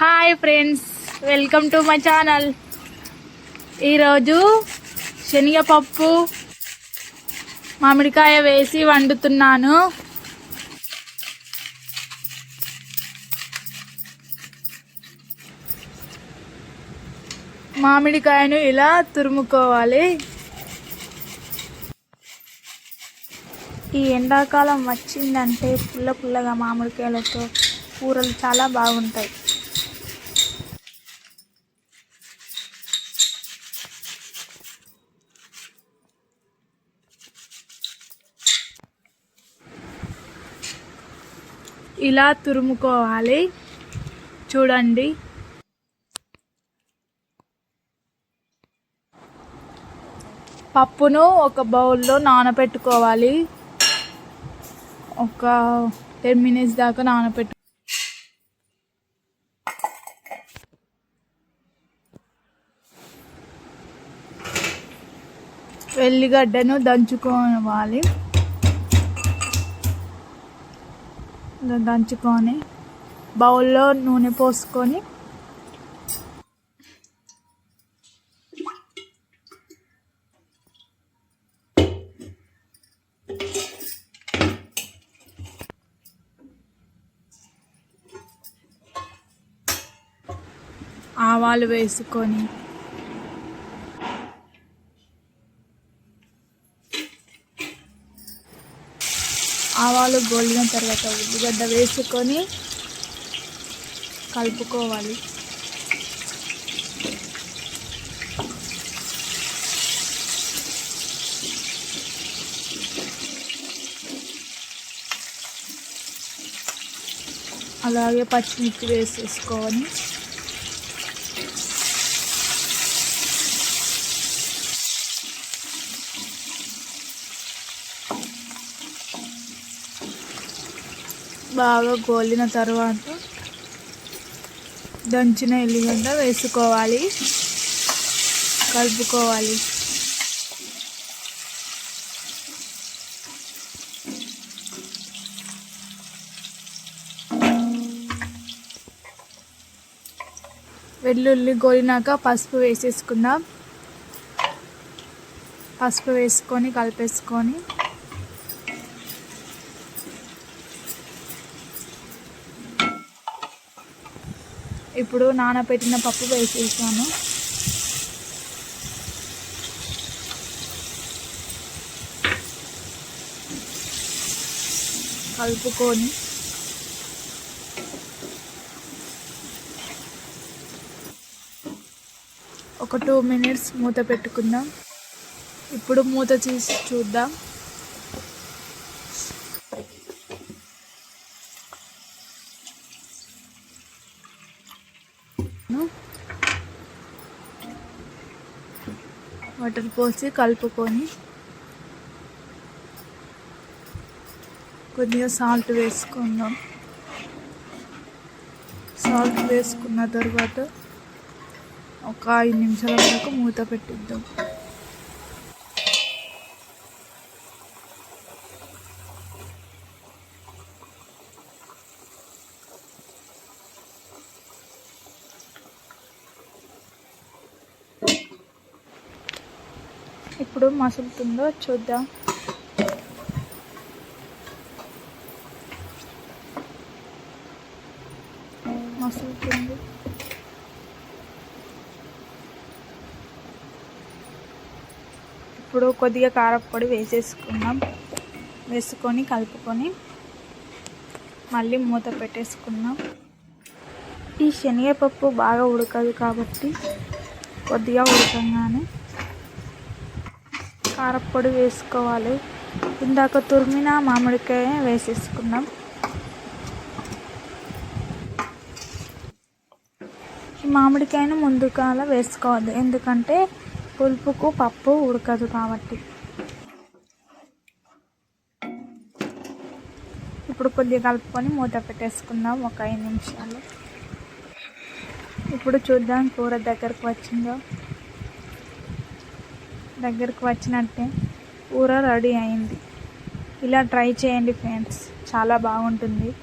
Hi friends welcome to my channel ఈరోజు శనగపప్పు మామిడికాయ వేసి వండుతున్నాను. మామిడికాయను ఇలా తురుముకోవాలి. ఈ ఎండాకాలం వచ్చిందంటే పుల్ల పుల్లగా మామిడికాయలతో కూరలు చాలా బాగుంటాయి. ఇలా తురుముకోవాలి. చూడండి. పప్పును ఒక బౌల్లో నానబెట్టుకోవాలి ఒక టెన్ మినిట్స్ దాకా నానబెట్టు వెల్లిగడ్డను దంచుకోవాలి. దంచుకొని బౌల్లో నూనె పోసుకొని ఆవాలు వేసుకొని ఆవాలు గోలిన తర్వాత ఉల్లిగడ్డ వేసుకొని కలుపుకోవాలి. అలాగే పచ్చిమిర్చి వేసేసుకొని బాగా గోలిన తర్వాత దంచిన ఎల్లిగడ్డ వేసుకోవాలి. కలుపుకోవాలి. వెల్లుల్లి గోలినాక పసుపు వేసేసుకుందాం. పసుపు వేసుకొని కలిపేసుకొని ఇప్పుడు నానబెట్టిన పప్పు వేసేసాను. కలుపుకొని ఒక టూ మినిట్స్ మూత పెట్టుకుందాం. ఇప్పుడు మూత తీసి చూద్దాం. వాటర్ పోసి కలుపుకొని కొద్దిగా సాల్ట్ వేసుకుందాం. సాల్ట్ వేసుకున్న తర్వాత ఒక ఐదు నిమిషాల వరకు మూత పెట్టిద్దాం. ఇప్పుడు మసులుతుందో చూద్దాం. మసులుతుంది. ఇప్పుడు కొద్దిగా కారపొడి వేసేసుకున్నాం వేసుకొని కలుపుకొని మళ్ళీ మూత పెట్టేసుకున్నాం ఈ శనగపప్పు బాగా ఉడకదు కాబట్టి కొద్దిగా ఉడకంగానే కారపొడి వేసుకోవాలి. ఇందాక తురిమిన మామిడికాయ వేసేసుకున్నాం. ఈ మామిడికాయను ముందుకాల వేసుకోవద్దు. ఎందుకంటే పులుపుకు పప్పు ఉడకదు కాబట్టి. ఇప్పుడు కొద్దిగా కలుపుకొని మూత పెట్టేసుకుందాం ఒక ఐదు నిమిషాలు. ఇప్పుడు చూద్దాం కూర దగ్గరకు వచ్చిందో. దగ్గరకు వచ్చినట్టే కూర రెడీ అయింది. ఇలా ట్రై చేయండి ఫ్రెండ్స్. చాలా బాగుంటుంది.